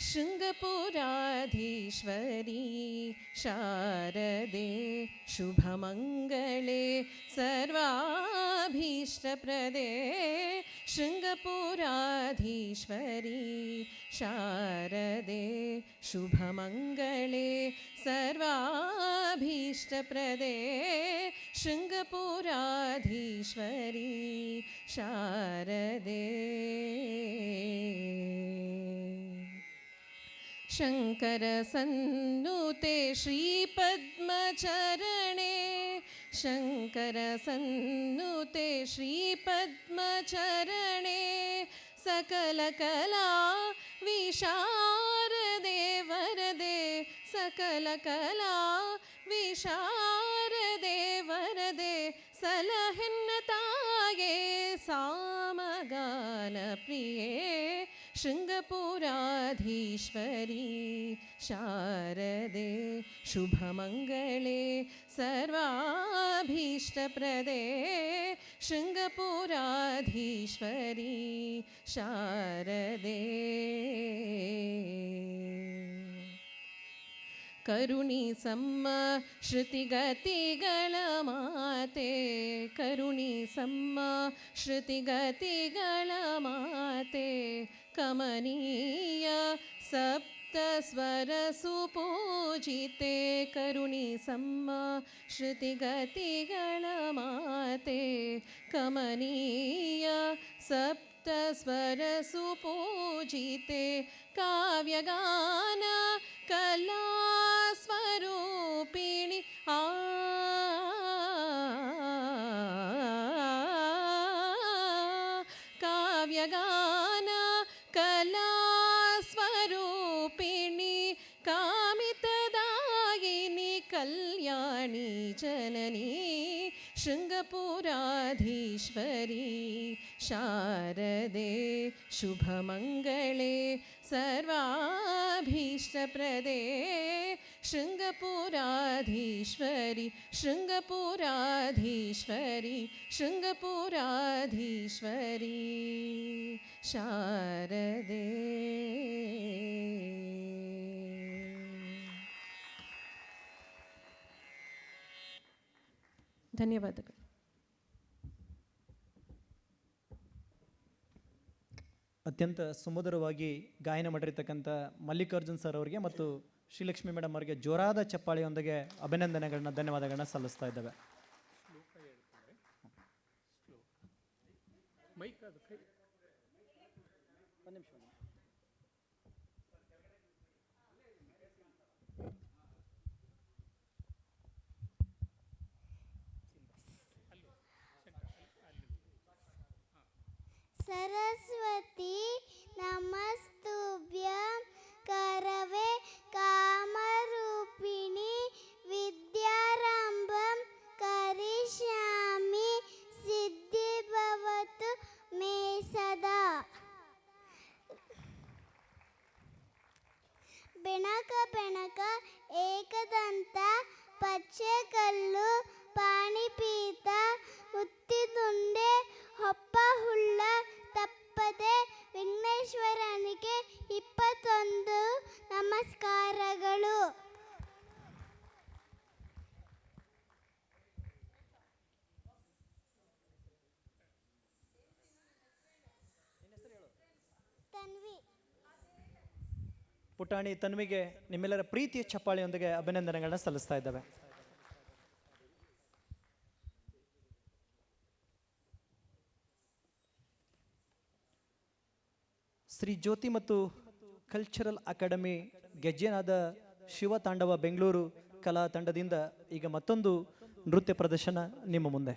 शृङ्गपुराधीश्वरी शारदे शुभमङ्गले सर्वाभीष्टप्रदे शृङ्गपुराधीश्वरी शारदे शुभमङ्गले सर्वाभीष्टप्रदे शृङ्गपुराधीश्वरी शारदे। ಶಂಕರ ಸನ್ನುತೆ ಶ್ರೀಪದ್ಮಚರಣೆ. ಶಂಕರ ಸನ್ನುತೆ ಶ್ರೀಪದ್ಮಚರಣೆ. ಸಕಲ ಕಲಾ ವಿಶಾರದೆ ವರದೆ ಸಕಲ ಕಲಾ शृङ्गपुराधीश्वरी शारदे शुभमङ्गले सर्वाभीष्टप्रदे शृङ्गपुराधीश्वरी शारदे। ಕರುಣಿ ಸಮ್ಮ ಶ್ರುತಿಗತಿಗಳ ಮಾತೆ, ಕರುಣಿ ಸಮ್ಮ ಶ್ರುತಿಗತಿಗಳ ಮಾತೆ, ಕಮನೀಯ ಸಪ್ತ ಸ್ವರ ಸುಪೂಜಿತೆ, ಕರುಣಿ ಸಮ್ಮ ಶ್ರುತಿಗತಿಗಳ ಮಾತೆ, ಕಮನೀಯ ಸಪ್ತ ಸ್ವರ ಸುಪೂಜಿತೆ, ಕಾವ್ಯಗಾನ ಕಲಾ स्वरूपिणि आ काव्यगना कलास्वरूपिणि कामितदायिनि कल्याणि जननी शृङ्गपुराधीश्वरी शारदे शुभमङ्गले सर्वाभीष्टप्रदे ಶೃಂಗಪುರಾಧೀಶ್ವರಿ ಶೃಂಗಪುರಾಧೀಶ್ವರಿ ಶೃಂಗಪುರಾಧೀಶ್ವರಿ. ಶಾರದೆ. ಧನ್ಯವಾದಗಳು. ಅತ್ಯಂತ ಸುಮಧುರವಾಗಿ ಗಾಯನ ಮಾಡಿರ್ತಕ್ಕಂಥ ಮಲ್ಲಿಕಾರ್ಜುನ್ ಸರ್ ಅವರಿಗೆ ಮತ್ತು ಶ್ರೀಲಕ್ಷ್ಮಿ ಮೇಡಮ್ ಅವರಿಗೆ ಜೋರಾದ ಚಪ್ಪಾಳಿಯೊಂದಿಗೆ ಅಭಿನಂದನೆಗಳನ್ನ ಧನ್ಯವಾದಗಳನ್ನ ಸಲ್ಲಿಸ್ತಾ ಇದ್ದೇವೆ. ಸರಸ್ವತಿ ಬೆಣಕ ಬೆಣಕ ಏಕದಂತ ಪಚ್ಚೆಕಲ್ಲು ಪಾಣಿಪೀತ ಉತ್ತಿದುಂಡೆ ಹೊಪ್ಪ ಹುಳ್ಳ ತಪ್ಪದೆ ವಿಘ್ನೇಶ್ವರನಿಗೆ ಇಪ್ಪತ್ತೊಂದು ನಮಸ್ಕಾರಗಳು. ತನ್ವಿ ಪುಟಾಣಿ ತನ್ವಿಗೆ ನಿಮ್ಮೆಲ್ಲರ ಪ್ರೀತಿಯ ಚಪ್ಪಾಳಿಯೊಂದಿಗೆ ಅಭಿನಂದನೆಗಳನ್ನ ಸಲ್ಲಿಸ್ತಾ ಇದ್ದಾವೆ. ಶ್ರೀ ಜ್ಯೋತಿ ಮತ್ತು ಕಲ್ಚರಲ್ ಅಕಾಡೆಮಿ ಗೆಜ್ಜೆನಾದ ಶಿವ ತಾಂಡವ ಬೆಂಗಳೂರು ಕಲಾ ತಂಡದಿಂದ ಈಗ ಮತ್ತೊಂದು ನೃತ್ಯ ಪ್ರದರ್ಶನ ನಿಮ್ಮ ಮುಂದೆ.